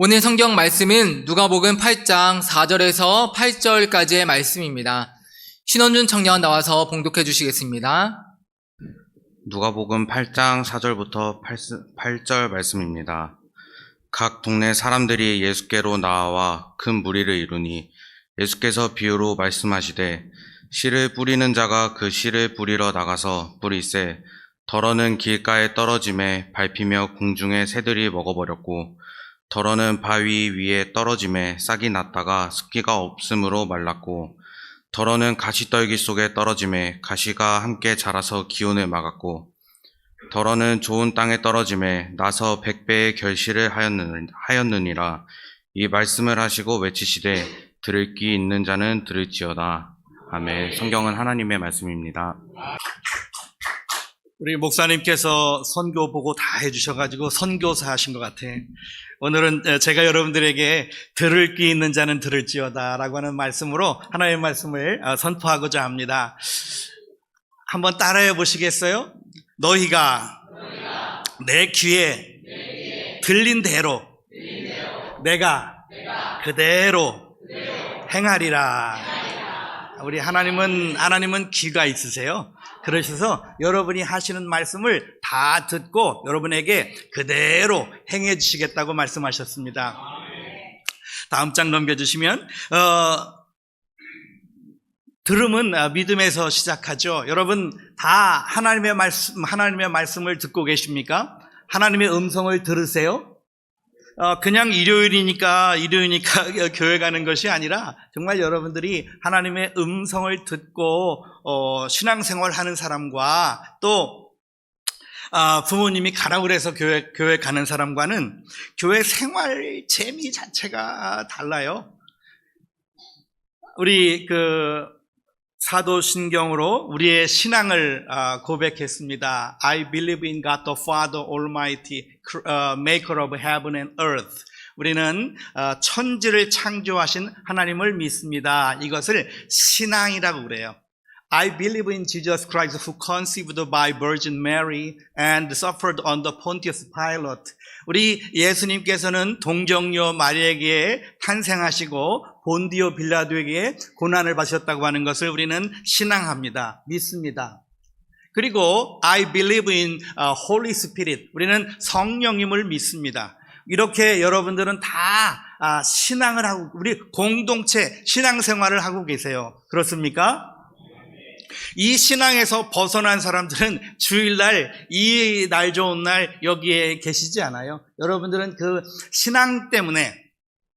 오늘 성경 말씀은 누가복음 8장 4절에서 8절까지의 말씀입니다. 신원준 청년 나와서 봉독해 주시겠습니다. 누가복음 8장 4절부터 8, 절 말씀입니다. 각 동네 사람들이 예수께로 나와 큰 무리를 이루니 예수께서 비유로 말씀하시되 씨를 뿌리는 자가 그 씨를 뿌리러 나가서 뿌리세 덜어는 길가에 떨어짐에 밟히며 공중에 새들이 먹어버렸고 덜어는 바위 위에 떨어짐에 싹이 났다가 습기가 없으므로 말랐고 덜어는 가시떨기 속에 떨어짐에 가시가 함께 자라서 기온을 막았고 덜어는 좋은 땅에 떨어짐에 나서 백배의 결실을 하였느- 하였느니라. 이 말씀을 하시고 외치시되 들을 귀 있는 자는 들을지어다. 아멘. 성경은 하나님의 말씀입니다 우리 목사님께서 선교 보고 다 해주셔가지고 선교사 하신 것 같아. 오늘은 어, 제가 여러분들에게 들을 귀 있는 자는 들을지어다 라고 하는 말씀으로 하나님의 말씀을 어, 선포하고자 합니다. 한번 따라해 보시겠어요? 너희가 내 귀에 들린 대로 내가 그대로 행하리라. 우리 하나님은 하나님은 귀가 있으세요. 그러셔서 여러분이 하시는 말씀을 다 듣고 여러분에게 그대로 행해 주시겠다고 말씀하셨습니다. 다음 장 넘겨주시면 어, 들음은 아, 믿음에서 시작하죠. 여러분 다 하나님의 말씀 하나님의 말씀을 듣고 계십니까? 하나님의 음성을 들으세요? 어, 그냥 일요일이니까, 일요일이니까 교회 가는 것이 아니라 정말 여러분들이 하나님의 음성을 듣고, 어, 신앙생활 하는 사람과 또, 아, 부모님이 가라고 그래서 교회, 교회 가는 사람과는 교회 생활 재미 자체가 달라요. 우리 그 사도신경으로 우리의 신앙을 아, 고백했습니다. I believe in God the Father Almighty, 어, Maker of heaven and earth. 우리는 어, 천지를 창조하신 하나님을 믿습니다. 이것을 신앙이라고 그래요. I believe in Jesus Christ who conceived by Virgin Mary and suffered under Pontius Pilate. 우리 예수님께서는 동정녀 마리에게 탄생하시고 본디오 빌라도에게 고난을 받으셨다고 하는 것을 우리는 신앙합니다. 믿습니다. 그리고 I believe in uh, Holy Spirit. 우리는 성령님을 믿습니다. 이렇게 여러분들은 다 아, 신앙을 하고 우리 공동체 신앙생활을 하고 계세요. 그렇습니까? 이 신앙에서 벗어난 사람들은 주일날 이 날 좋은 날 여기에 계시지 않아요. 여러분들은 그 신앙 때문에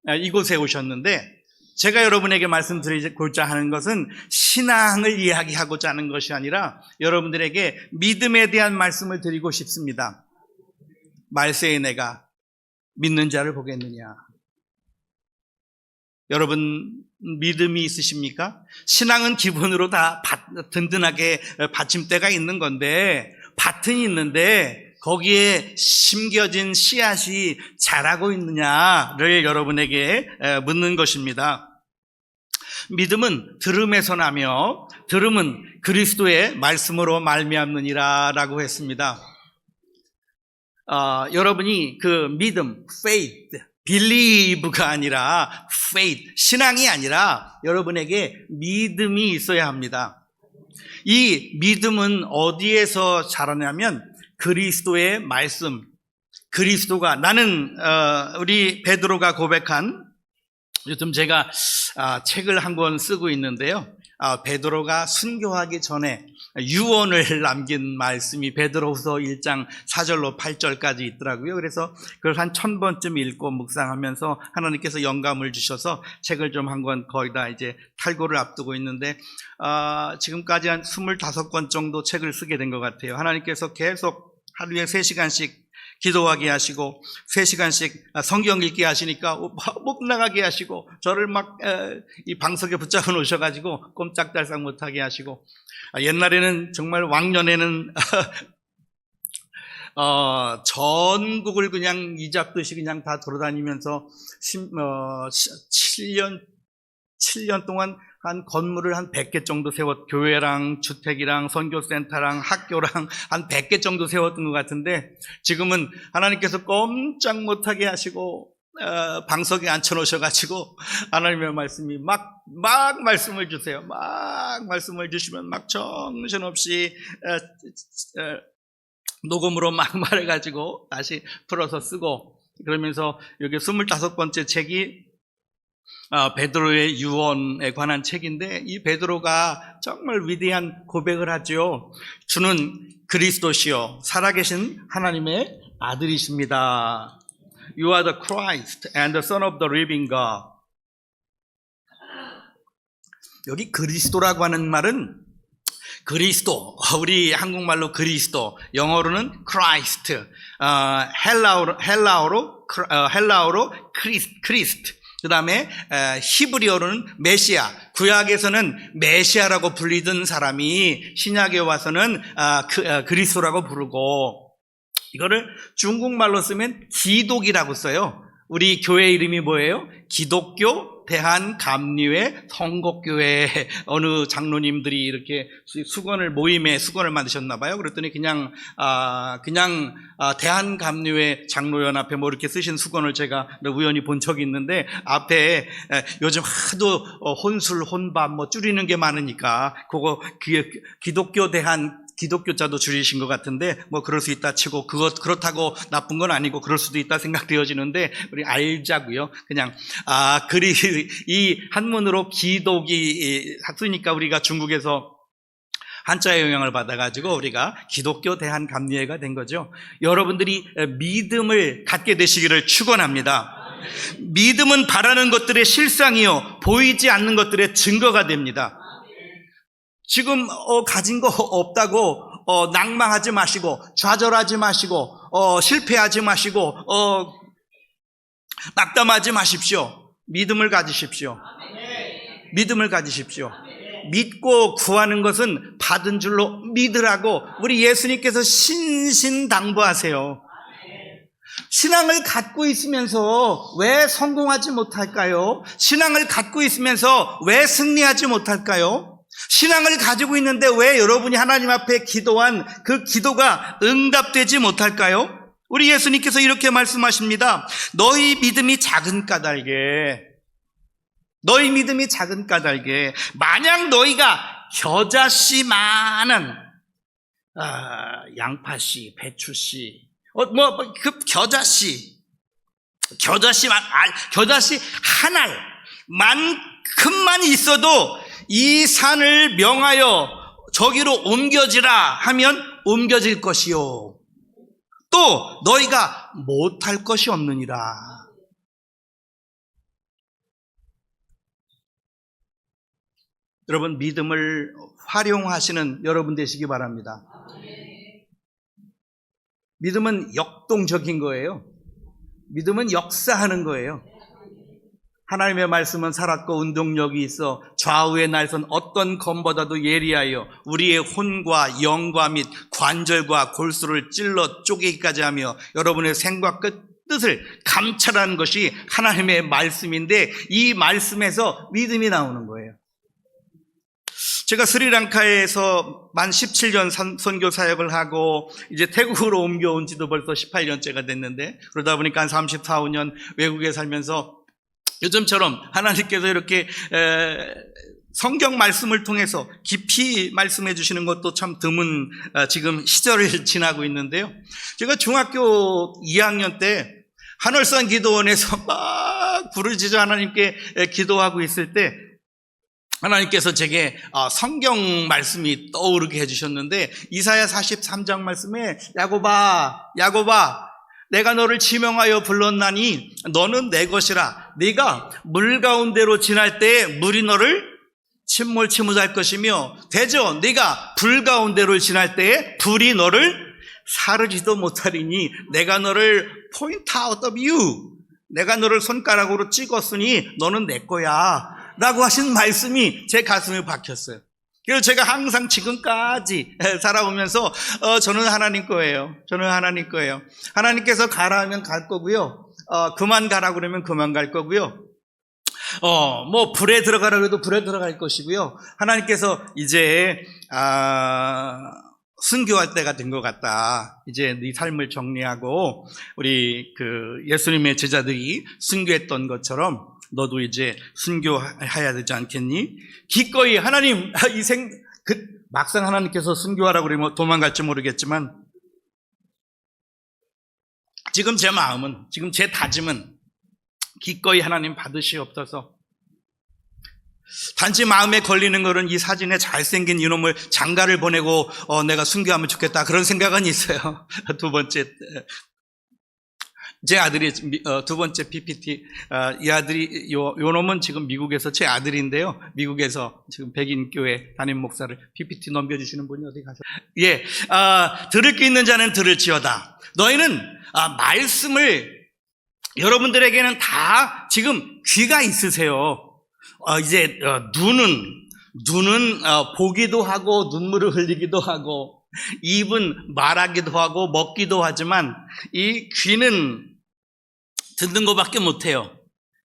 아, 이곳에 오셨는데 제가 여러분에게 말씀드리고자 하는 것은 신앙을 이야기하고자 하는 것이 아니라 여러분들에게 믿음에 대한 말씀을 드리고 싶습니다. 말세에 내가 믿는 자를 보겠느냐. 여러분 믿음이 있으십니까? 신앙은 기본으로 다 밭- 든든하게 받침대가 있는 건데 밭은 있는데 거기에 심겨진 씨앗이 자라고 있느냐를 여러분에게 에, 묻는 것입니다. 믿음은 들음에서 나며 들음은 그리스도의 말씀으로 말미암느니라라고 했습니다. 어, 여러분이 그 믿음, faith, believe가 아니라 faith, 신앙이 아니라 여러분에게 믿음이 있어야 합니다. 이 믿음은 어디에서 자라냐면 그리스도의 말씀, 그리스도가 나는 어, 우리 베드로가 고백한 요즘 제가 아, 책을 한 권 쓰고 있는데요. 아, 베드로가 순교하기 전에 유언을 남긴 말씀이 베드로후서 1장 4절로 8절까지 있더라고요. 그래서 그걸 한 천 번쯤 읽고 묵상하면서 하나님께서 영감을 주셔서 책을 좀 한 권 거의 다 이제 탈고를 앞두고 있는데 아, 지금까지 한 25권 정도 책을 쓰게 된 것 같아요. 하나님께서 계속 하루에 3시간씩 기도하게 하시고 3시간씩 성경 읽게 하시니까 못 나가게 하시고 저를 막 이 방석에 붙잡아 놓으셔가지고 꼼짝달싹 못하게 하시고 아, 옛날에는 정말 왕년에는 어, 전국을 그냥 이잡듯이 그냥 다 돌아다니면서 심, 어, 7년 7년 동안 한 건물을 한 100개 정도 세웠, 교회랑 주택이랑 선교센터랑 학교랑 한 100개 정도 세웠던 것 같은데 지금은 하나님께서 꼼짝 못하게 하시고 어, 방석에 앉혀놓으셔가지고 하나님의 말씀이 막, 막 말씀을 주세요. 막 말씀을 주시면 막 정신없이 어, 어, 녹음으로 막 말해가지고 다시 풀어서 쓰고 그러면서 여기 25번째 책이 어, 베드로의 유언에 관한 책인데 이 베드로가 정말 위대한 고백을 하죠. 주는 그리스도시요 살아계신 하나님의 아들이십니다. You are the Christ and the Son of the living God. 여기 그리스도라고 하는 말은 그리스도, 우리 한국말로 그리스도, 영어로는 Christ, 어, 헬라어로, 헬라어로, 크- 어, 크리스트, 그 다음에 히브리어로는 메시아, 구약에서는 메시아라고 불리던 사람이 신약에 와서는 아, 그, 어, 그리스도라고 부르고 이거를 중국말로 쓰면 기독이라고 써요. 우리 교회 이름이 뭐예요? 기독교 대한 감리회 성곡교회 어느 장로님들이 이렇게 수- 수건을 모임에 수건을 만드셨나 봐요. 그랬더니 그냥 아 그냥 아, 대한 감리회 장로연합회 뭐 이렇게 쓰신 수건을 제가 우연히 본 적이 있는데 앞에 에, 요즘 하도 어, 혼술 혼밥 뭐 줄이는 게 많으니까 그거 그 기독교 대한 기독교자도 줄이신 것 같은데 뭐 그럴 수 있다 치고 그것 그렇다고 나쁜 건 아니고 그럴 수도 있다 생각되어지는데 우리 알자고요. 그냥 아 그리 이 한문으로 기독이 쓰니까 우리가 중국에서 한자의 영향을 받아가지고 우리가 기독교 대한 감리회가 된 거죠. 여러분들이 믿음을 갖게 되시기를 축원합니다. 믿음은 바라는 것들의 실상이요 보이지 않는 것들의 증거가 됩니다. 지금 어, 가진 거 없다고 어, 낭망하지 마시고 좌절하지 마시고 어, 실패하지 마시고 어, 낙담하지 마십시오. 믿음을 가지십시오. 믿음을 가지십시오. 믿고 구하는 것은 받은 줄로 믿으라고 우리 예수님께서 신신당부하세요. 신앙을 갖고 있으면서 왜 성공하지 못할까요? 신앙을 갖고 있으면서 왜 승리하지 못할까요? 신앙을 가지고 있는데 왜 여러분이 하나님 앞에 기도한 그 기도가 응답되지 못할까요? 우리 예수님께서 이렇게 말씀하십니다. 너희 믿음이 작은 까닭에, 너희 믿음이 작은 까닭에, 만약 너희가 겨자씨 많은, 아, 양파씨, 배추씨, 어, 뭐, 뭐, 그 겨자씨, 겨자씨만, 아, 겨자씨 한 알만큼만 있어도 이 산을 명하여 저기로 옮겨지라 하면 옮겨질 것이요. 또 너희가 못할 것이 없느니라. 여러분 믿음을 활용하시는 여러분 되시기 바랍니다. 믿음은 역동적인 거예요. 믿음은 역사하는 거예요. 하나님의 말씀은 살았고 운동력이 있어 좌우의 날선 어떤 검보다도 예리하여 우리의 혼과 영과 및 관절과 골수를 찔러 쪼개기까지 하며 여러분의 생과 끝 뜻을 감찰하는 것이 하나님의 말씀인데 이 말씀에서 믿음이 나오는 거예요. 제가 스리랑카에서 만 17년 선- 선교 사역을 하고 이제 태국으로 옮겨온 지도 벌써 18년째가 됐는데 그러다 보니까 한 34, 5년 외국에 살면서 요즘처럼 하나님께서 이렇게 에, 성경 말씀을 통해서 깊이 말씀해 주시는 것도 참 드문 어, 지금 시절을 지나고 있는데요. 제가 중학교 2학년 때 한월산 기도원에서 막 부르짖어 하나님께 에, 기도하고 있을 때 하나님께서 제게 어, 성경 말씀이 떠오르게 해주셨는데 이사야 43장 말씀에 야고바 야고바 내가 너를 지명하여 불렀나니 너는 내 것이라. 네가 물 가운데로 지날 때에 물이 너를 침몰치 못할 것이며 대저 네가 불 가운데로 지날 때에 불이 너를 사르지도 못하리니 내가 너를 point out of you. 내가 너를 손가락으로 찍었으니 너는 내 거야. 라고 하신 말씀이 제 가슴에 박혔어요. 그래서 제가 항상 지금까지 살아오면서 어, 저는 하나님 거예요. 저는 하나님 거예요. 하나님께서 가라 하면 갈 거고요. 어, 그만 가라 그러면 그만 갈 거고요. 어, 뭐 불에 들어가라 그래도 불에 들어갈 것이고요. 하나님께서 이제 아, 순교할 때가 된 것 같다. 이제 네 삶을 정리하고 우리 그 예수님의 제자들이 순교했던 것처럼 너도 이제 순교해야 되지 않겠니? 기꺼이 하나님 이 생 그 막상 하나님께서 순교하라고 그러면 도망갈지 모르겠지만 지금 제 마음은 지금 제 다짐은 기꺼이 하나님 받으시옵소서. 단지 마음에 걸리는 거는 이 사진에 잘생긴 이놈을 장가를 보내고 어, 내가 순교하면 좋겠다 그런 생각은 있어요. 두 번째 제 아들이 미- 어, 두 번째 PPT 어, 이 아들이 요, 요 놈은 지금 미국에서 제 아들인데요. 미국에서 지금 백인 교회 담임 목사를 PPT 넘겨주시는 분이 어디 가서 예 아, 들을 게 있는 자는 들을지어다. 너희는 아, 말씀을 여러분들에게는 다 지금 귀가 있으세요. 어, 이제 어, 눈은 눈은 어, 보기도 하고 눈물을 흘리기도 하고 입은 말하기도 하고 먹기도 하지만 이 귀는 듣는 것밖에 못해요.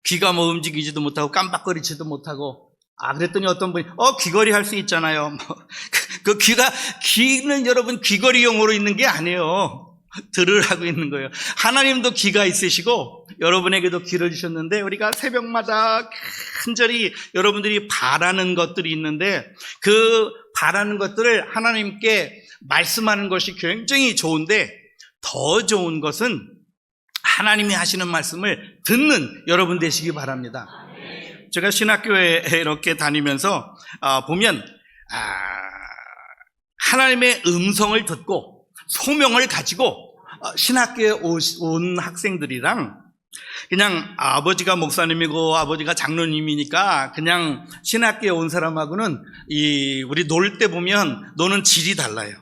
귀가 뭐 움직이지도 못하고 깜빡거리지도 못하고 아 그랬더니 어떤 분이 어 귀걸이 할 수 있잖아요. 뭐, 그, 그 귀가 귀는 여러분 귀걸이용으로 있는 게 아니에요. 들으라고 있는 거예요. 하나님도 귀가 있으시고 여러분에게도 귀를 주셨는데 우리가 새벽마다 간절히 여러분들이 바라는 것들이 있는데 그 바라는 것들을 하나님께 말씀하는 것이 굉장히 좋은데 더 좋은 것은 하나님이 하시는 말씀을 듣는 여러분 되시기 바랍니다. 제가 신학교에 이렇게 다니면서 아, 보면 아, 하나님의 음성을 듣고 소명을 가지고 어, 신학교에 오- 온 학생들이랑 그냥 아버지가 목사님이고 아버지가 장로님이니까 그냥 신학교에 온 사람하고는 이 우리 놀 때 보면 노는 질이 달라요.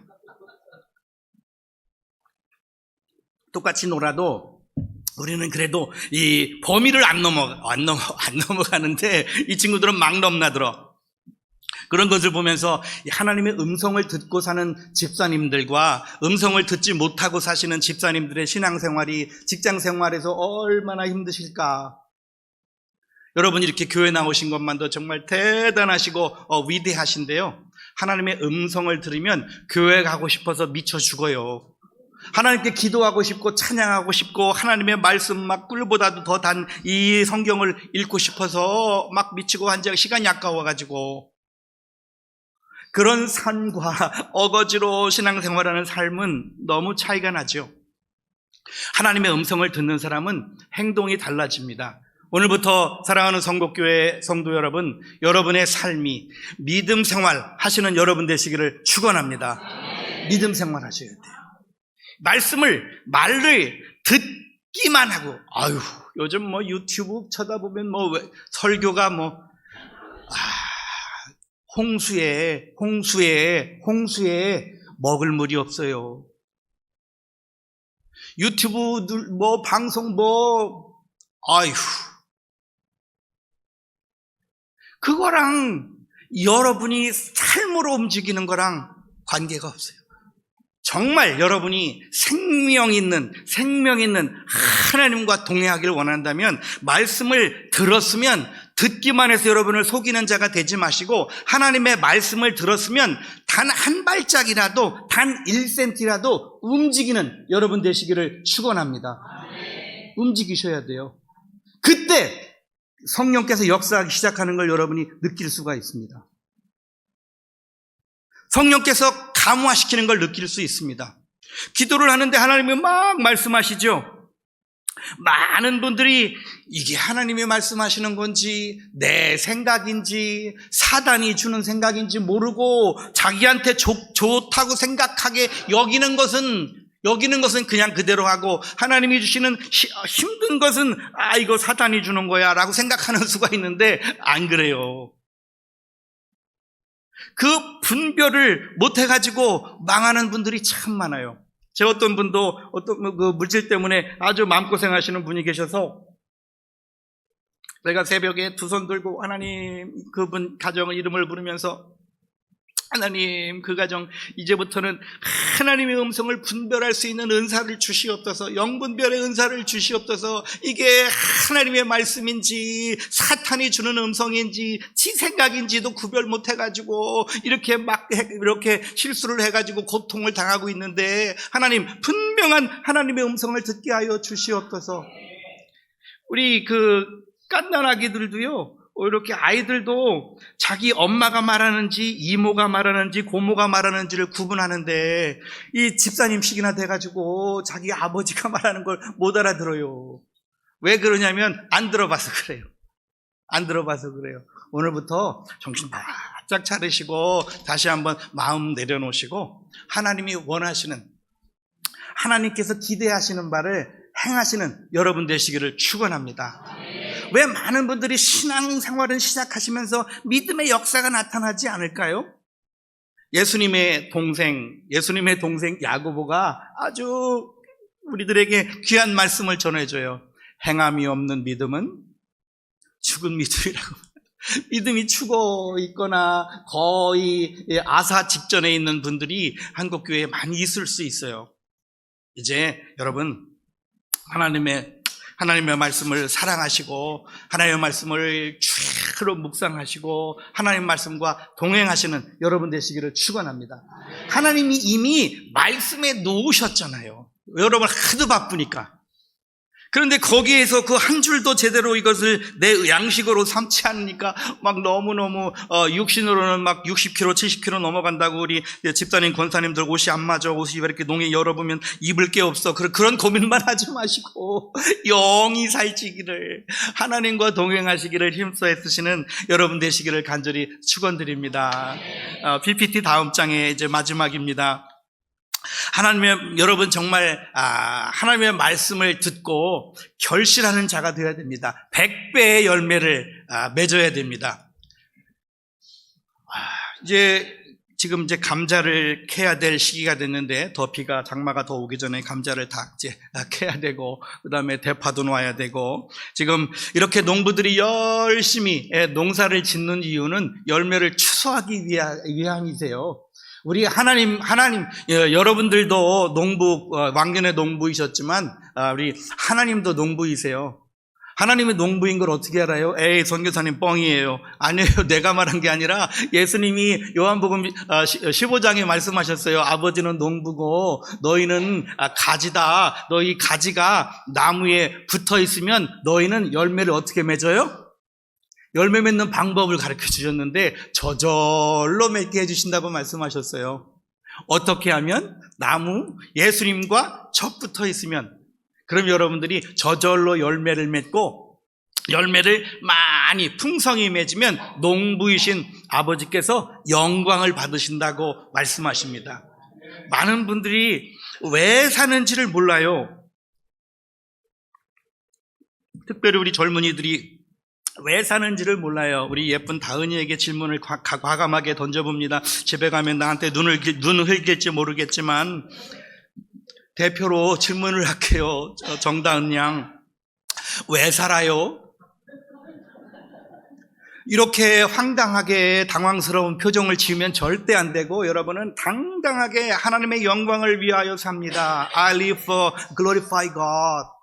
똑같이 놀아도 우리는 그래도 이 범위를 안 넘어 안 넘어 안 넘어가는데 이 친구들은 막 넘나들어. 그런 것을 보면서 이 하나님의 음성을 듣고 사는 집사님들과 음성을 듣지 못하고 사시는 집사님들의 신앙생활이 직장생활에서 얼마나 힘드실까. 여러분 이렇게 교회 나오신 것만도 정말 대단하시고 어, 위대하신데요. 하나님의 음성을 들으면 교회 가고 싶어서 미쳐 죽어요. 하나님께 기도하고 싶고 찬양하고 싶고 하나님의 말씀 막 꿀보다도 더 단 이 성경을 읽고 싶어서 막 미치고 한지 시간이 아까워가지고 그런 산과 어거지로 신앙생활하는 삶은 너무 차이가 나죠. 하나님의 음성을 듣는 사람은 행동이 달라집니다. 오늘부터 사랑하는 성곡교회 성도 여러분, 여러분의 삶이 믿음 생활 하시는 여러분 되시기를 축원합니다. 믿음 생활 하셔야 돼요. 말씀을 말을 듣기만 하고 아유 요즘 뭐 유튜브 쳐다보면 뭐 왜- 설교가 뭐 아, 홍수에 홍수에 홍수에 먹을 물이 없어요. 유튜브 누- 뭐 방송 뭐 아휴 그거랑 여러분이 삶으로 움직이는 거랑 관계가 없어요. 정말 여러분이 생명 있는, 생명 있는 하나님과 동행하기를 원한다면 말씀을 들었으면 듣기만 해서 여러분을 속이는 자가 되지 마시고 하나님의 말씀을 들었으면 단 한 발짝이라도, 단 1cm라도 움직이는 여러분 되시기를 축원합니다. 움직이셔야 돼요. 그때 성령께서 역사하기 시작하는 걸 여러분이 느낄 수가 있습니다. 성령께서 감화시키는 걸 느낄 수 있습니다. 기도를 하는데 하나님이 막 말씀하시죠. 많은 분들이 이게 하나님이 말씀하시는 건지 내 생각인지 사단이 주는 생각인지 모르고 자기한테 좋, 좋다고 생각하게 여기는 것은 여기는 것은 그냥 그대로 하고 하나님이 주시는 히- 힘든 것은 아 이거 사단이 주는 거야라고 생각하는 수가 있는데 안 그래요. 그 분별을 못 해가지고 망하는 분들이 참 많아요. 제 어떤 분도 어떤 그 물질 때문에 아주 마음고생하시는 분이 계셔서 내가 새벽에 두 손 들고 하나님 그분 가정의 이름을 부르면서 하나님 그 가정 이제부터는 하나님의 음성을 분별할 수 있는 은사를 주시옵소서 영분별의 은사를 주시옵소서 이게 하나님의 말씀인지 사탄이 주는 음성인지 지 생각인지도 구별 못 해가지고 이렇게 막 해- 이렇게 실수를 해가지고 고통을 당하고 있는데 하나님 분명한 하나님의 음성을 듣게 하여 주시옵소서. 우리 그 깐난 아기들도요 이렇게 아이들도 자기 엄마가 말하는지 이모가 말하는지 고모가 말하는지를 구분하는데 이 집사님식이나 돼가지고 자기 아버지가 말하는 걸 못 알아들어요. 왜 그러냐면 안 들어봐서 그래요. 안 들어봐서 그래요. 오늘부터 정신 바짝 차리시고 다시 한번 마음 내려놓으시고 하나님이 원하시는 하나님께서 기대하시는 바를 행하시는 여러분 되시기를 축원합니다. 왜 많은 분들이 신앙생활을 시작하시면서 믿음의 역사가 나타나지 않을까요? 예수님의 동생, 예수님의 동생 야고보가 아주 우리들에게 귀한 말씀을 전해줘요. 행함이 없는 믿음은 죽은 믿음이라고. 믿음이 죽어 있거나 거의 아사 직전에 있는 분들이 한국 교회에 많이 있을 수 있어요. 이제 여러분 하나님의 하나님의 말씀을 사랑하시고 하나님의 말씀을 주로 묵상하시고 하나님 말씀과 동행하시는 여러분 되시기를 축원합니다. 하나님이 이미 말씀에 놓으셨잖아요. 여러분 하도 바쁘니까. 그런데 거기에서 그 한 줄도 제대로 이것을 내 양식으로 삼지 않으니까 막 너무너무 어, 육신으로는 막 60kg, 70kg 넘어간다고 우리 집사님, 권사님들 옷이 안 맞아. 옷이 왜 이렇게 농에 열어보면 입을 게 없어. 그런, 그런 고민만 하지 마시고 영이 살찌기를 하나님과 동행하시기를 힘써 애쓰시는 여러분 되시기를 간절히 축원드립니다. 어, PPT 다음 장에 이제 마지막입니다. 하나님의 여러분 정말 아, 하나님의 말씀을 듣고 결실하는 자가 되어야 됩니다. 100배의 열매를 아, 맺어야 됩니다. 아, 이제 지금 이제 감자를 캐야 될 시기가 됐는데 더 비가 장마가 더 오기 전에 감자를 다 이제 캐야 되고 그다음에 대파도 놔야 되고 지금 이렇게 농부들이 열심히 예, 농사를 짓는 이유는 열매를 추수하기 위함이세요. 우리 하나님, 하나님, 예, 여러분들도 농부, 어, 왕년의 농부이셨지만, 아, 우리 하나님도 농부이세요. 하나님의 농부인 걸 어떻게 알아요? 에이, 선교사님 뻥이에요. 아니에요. 내가 말한 게 아니라 예수님이 요한복음 15장에 말씀하셨어요. 아버지는 농부고 너희는 아, 가지다. 너희 가지가 나무에 붙어 있으면 너희는 열매를 어떻게 맺어요? 열매 맺는 방법을 가르쳐 주셨는데 저절로 맺게 해주신다고 말씀하셨어요. 어떻게 하면 나무 예수님과 척 붙어 있으면 그럼 여러분들이 저절로 열매를 맺고 열매를 많이 풍성히 맺으면 농부이신 아버지께서 영광을 받으신다고 말씀하십니다. 많은 분들이 왜 사는지를 몰라요. 특별히 우리 젊은이들이 왜 사는지를 몰라요. 우리 예쁜 다은이에게 질문을 과감하게 던져봅니다. 집에 가면 나한테 눈을, 길- 눈을 흘길지 모르겠지만, 대표로 질문을 할게요. 저 정다은 양. 왜 살아요? 이렇게 황당하게 당황스러운 표정을 지으면 절대 안 되고 여러분은 당당하게 하나님의 영광을 위하여 삽니다. I live for glorify God.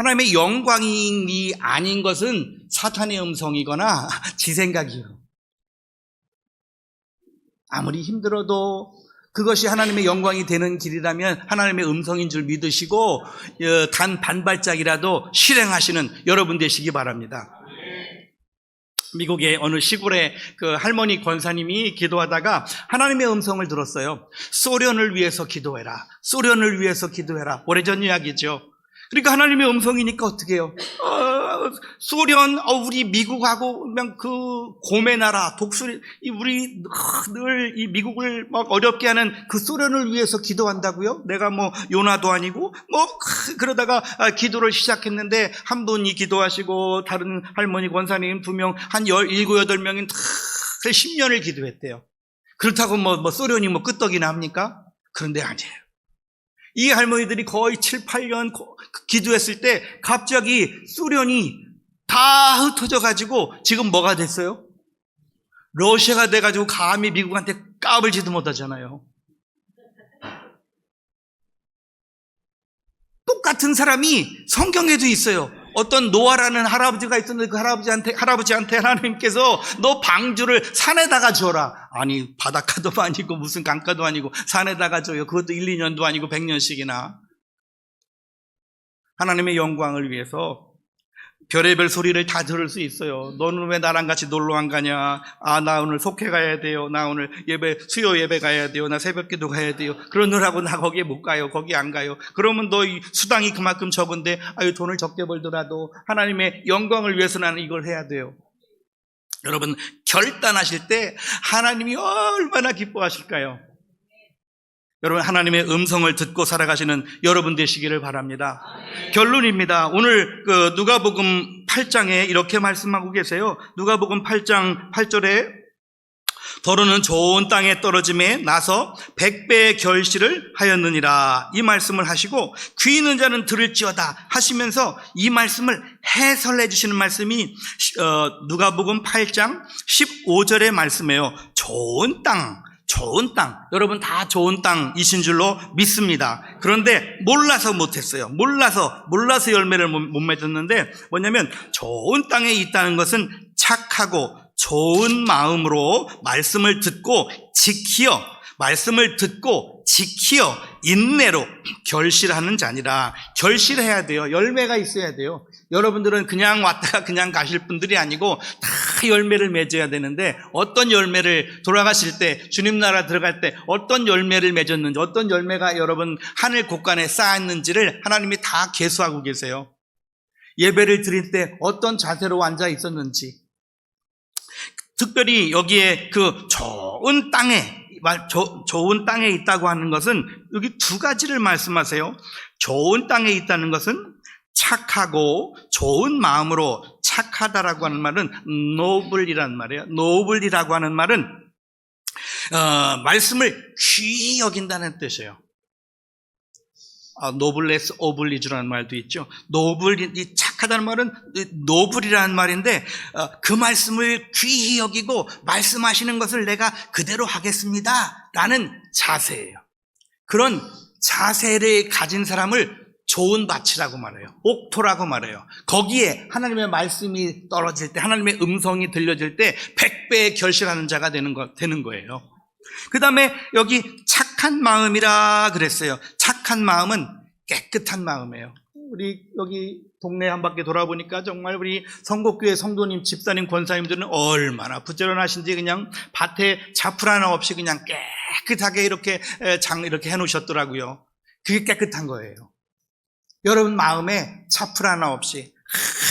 하나님의 영광이 아닌 것은 사탄의 음성이거나 지 생각이에요. 아무리 힘들어도 그것이 하나님의 영광이 되는 길이라면 하나님의 음성인 줄 믿으시고 어, 단 반발짝이라도 실행하시는 여러분 되시기 바랍니다. 미국의 어느 시골에 그 할머니 권사님이 기도하다가 하나님의 음성을 들었어요. 소련을 위해서 기도해라. 소련을 위해서 기도해라. 오래전 이야기죠. 그러니까 하나님의 음성이니까 어떻게 해요? 어, 소련, 어, 우리 미국하고 그 고매 나라, 독수리, 이 우리 늘 이 미국을 막 어렵게 하는 그 소련을 위해서 기도한다고요? 내가 뭐 요나도 아니고 뭐 크, 그러다가 아, 기도를 시작했는데 한 분이 기도하시고 다른 할머니 권사님 두 명, 한 열, 일곱, 여덟 명이 다 10년을 기도했대요. 그렇다고 뭐, 뭐 소련이 뭐 끄떡이나 합니까? 그런데 아니에요. 이 할머니들이 거의 7, 8년 기도했을 때 갑자기 소련이 다 흩어져 가지고 지금 뭐가 됐어요? 러시아가 돼 가지고 감히 미국한테 까불지도 못하잖아요. 똑같은 사람이 성경에도 있어요. 어떤 노아라는 할아버지가 있었는데 그 할아버지한테 할아버지한테 하나님께서 너 방주를 산에다가 줘라. 아니 바닷가도 아니고 무슨 강가도 아니고 산에다가 줘요. 그것도 1, 2년도 아니고 100년씩이나. 하나님의 영광을 위해서 별의별 소리를 다 들을 수 있어요. 너는 왜 나랑 같이 놀러 안 가냐? 아, 나 오늘 속회 가야 돼요. 나 오늘 예배, 수요 예배 가야 돼요. 나 새벽 기도 가야 돼요. 그러느라고 나 거기에 못 가요. 거기 안 가요. 그러면 너이 수당이 그만큼 적은데, 아유, 돈을 적게 벌더라도 하나님의 영광을 위해서 나는 이걸 해야 돼요. 여러분, 결단하실 때 하나님이 얼마나 기뻐하실까요? 여러분 하나님의 음성을 듣고 살아가시는 여러분 되시기를 바랍니다. 결론입니다. 오늘 그 누가복음 8장에 이렇게 말씀하고 계세요. 누가복음 8장 8절에 더러는 좋은 땅에 떨어짐에 나서 백배의 결실을 하였느니라 이 말씀을 하시고 귀 있는 자는 들을지어다 하시면서 이 말씀을 해설해 주시는 말씀이 어, 누가복음 8장 15절의 말씀이에요. 좋은 땅 좋은 땅. 여러분 다 좋은 땅이신 줄로 믿습니다. 그런데 몰라서 못했어요. 몰라서, 몰라서 열매를 못, 못 맺었는데 뭐냐면 좋은 땅에 있다는 것은 착하고 좋은 마음으로 말씀을 듣고 지키어, 말씀을 듣고 지키어 인내로 결실하는 자니라. 결실해야 돼요. 열매가 있어야 돼요. 여러분들은 그냥 왔다가 그냥 가실 분들이 아니고 다 열매를 맺어야 되는데 어떤 열매를 돌아가실 때 주님 나라 들어갈 때 어떤 열매를 맺었는지 어떤 열매가 여러분 하늘 곳간에 쌓였는지를 하나님이 다 계수하고 계세요. 예배를 드릴 때 어떤 자세로 앉아 있었는지 특별히 여기에 그 좋은 땅에 말 조- 좋은 땅에 있다고 하는 것은 여기 두 가지를 말씀하세요. 좋은 땅에 있다는 것은 착하고 좋은 마음으로 착하다라고 하는 말은 노블이라는 말이에요. 노블이라고 하는 말은 어, 말씀을 귀히 여긴다는 뜻이에요. 아, 노블레스 오블리주라는 말도 있죠. 노블, 이 착하다는 말은 이 노블이라는 말인데 어, 그 말씀을 귀히 여기고 말씀하시는 것을 내가 그대로 하겠습니다. 라는 자세예요. 그런 자세를 가진 사람을 좋은 밭이라고 말해요. 옥토라고 말해요. 거기에 하나님의 말씀이 떨어질 때, 하나님의 음성이 들려질 때, 백배의 결실하는 자가 되는 거, 되는 거예요. 그 다음에 여기 착한 마음이라 그랬어요. 착한 마음은 깨끗한 마음이에요. 우리 여기 동네 한 바퀴 돌아보니까 정말 우리 성곡교회 성도님, 집사님, 권사님들은 얼마나 부지런하신지 그냥 밭에 자풀 하나 없이 그냥 깨끗하게 이렇게 에, 장 이렇게 해놓으셨더라고요. 그게 깨끗한 거예요. 여러분 마음에 차풀 하나 없이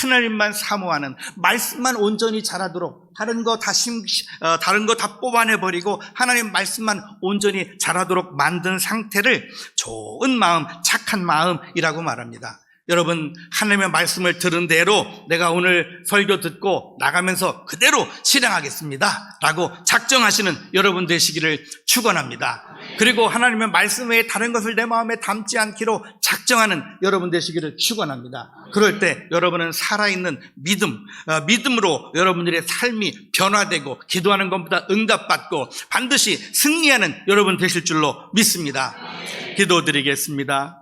하나님만 사모하는 말씀만 온전히 자라도록 다른 거 다 심, 어, 다른 거 다 뽑아내 버리고 하나님 말씀만 온전히 자라도록 만든 상태를 좋은 마음, 착한 마음이라고 말합니다. 여러분 하나님의 말씀을 들은 대로 내가 오늘 설교 듣고 나가면서 그대로 실행하겠습니다라고 작정하시는 여러분 되시기를 축원합니다. 그리고 하나님의 말씀 외에 다른 것을 내 마음에 담지 않기로 작정하는 여러분 되시기를 축원합니다. 그럴 때 여러분은 살아있는 믿음, 어, 믿음으로 여러분들의 삶이 변화되고 기도하는 것보다 응답받고 반드시 승리하는 여러분 되실 줄로 믿습니다. 기도드리겠습니다.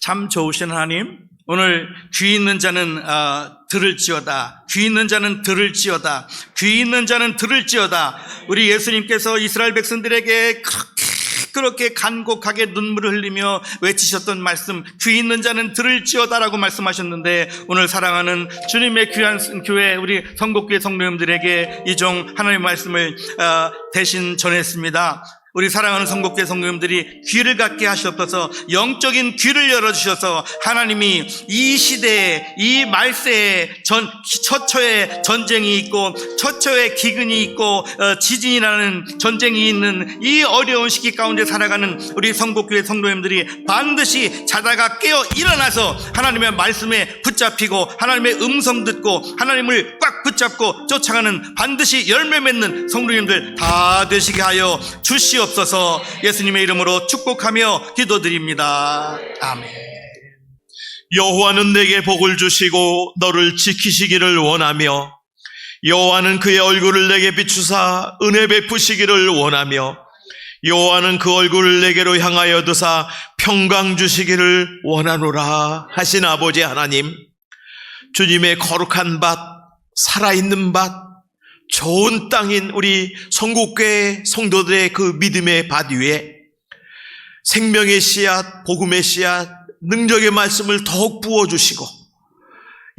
참 좋으신 하나님, 오늘 귀 있는 자는 어, 들을지어다. 귀 있는 자는 들을지어다. 귀 있는 자는 들을지어다. 우리 예수님께서 이스라엘 백성들에게 그렇게 그렇게 간곡하게 눈물을 흘리며 외치셨던 말씀, 귀 있는 자는 들을지어다라고 말씀하셨는데 오늘 사랑하는 주님의 귀한 교회 우리 성곡교회 성도님들에게 이 종 하나님의 말씀을 어, 대신 전했습니다. 우리 사랑하는 성곡교회 성도님들이 귀를 갖게 하시옵소서 영적인 귀를 열어주셔서 하나님이 이 시대에 이 말세에 전, 처처에 전쟁이 있고 처처에 기근이 있고 어, 지진이라는 전쟁이 있는 이 어려운 시기 가운데 살아가는 우리 성곡교회 성도님들이 반드시 자다가 깨어 일어나서 하나님의 말씀에 붙잡히고 하나님의 음성 듣고 하나님을 꽉 붙잡고 쫓아가는 반드시 열매 맺는 성도님들 다 되시게 하여 주시옵 소서 예수님의 이름으로 축복하며 기도드립니다. 아멘. 여호와는 내게 복을 주시고 너를 지키시기를 원하며 여호와는 그의 얼굴을 내게 비추사 은혜 베푸시기를 원하며 여호와는 그 얼굴을 내게로 향하여 드사 평강 주시기를 원하노라 하신 아버지 하나님 주님의 거룩한 밭 살아있는 밭 좋은 땅인 우리 성국교회 성도들의 그 믿음의 밭 위에 생명의 씨앗, 복음의 씨앗, 능력의 말씀을 더욱 부어주시고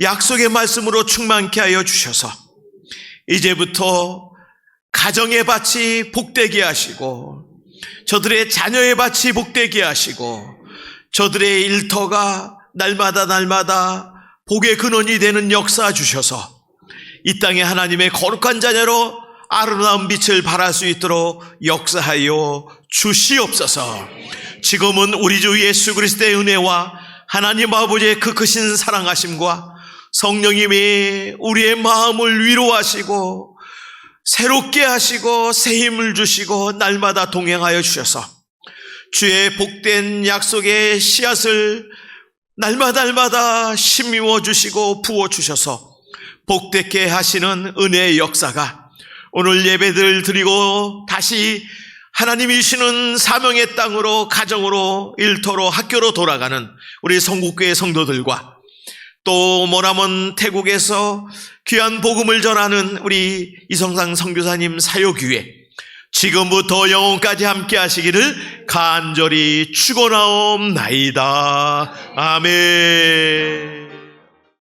약속의 말씀으로 충만케 하여 주셔서 이제부터 가정의 밭이 복되게 하시고 저들의 자녀의 밭이 복되게 하시고 저들의 일터가 날마다 날마다 복의 근원이 되는 역사 주셔서 이 땅에 하나님의 거룩한 자녀로 아름다운 빛을 발할 수 있도록 역사하여 주시옵소서. 지금은 우리 주 예수 그리스도의 은혜와 하나님 아버지의 그 크신 사랑하심과 성령님이 우리의 마음을 위로하시고 새롭게 하시고 새 힘을 주시고 날마다 동행하여 주셔서 주의 복된 약속의 씨앗을 날마다 날마다 심미워 주시고 부어 주셔서 복되게 하시는 은혜의 역사가 오늘 예배들 드리고 다시 하나님이 주시는 사명의 땅으로 가정으로 일터로 학교로 돌아가는 우리 성국교회 성도들과 또 모라몬 태국에서 귀한 복음을 전하는 우리 이성상 선교사님 사역위에 지금부터 영혼까지 함께 하시기를 간절히 축원하옵나이다. 아멘.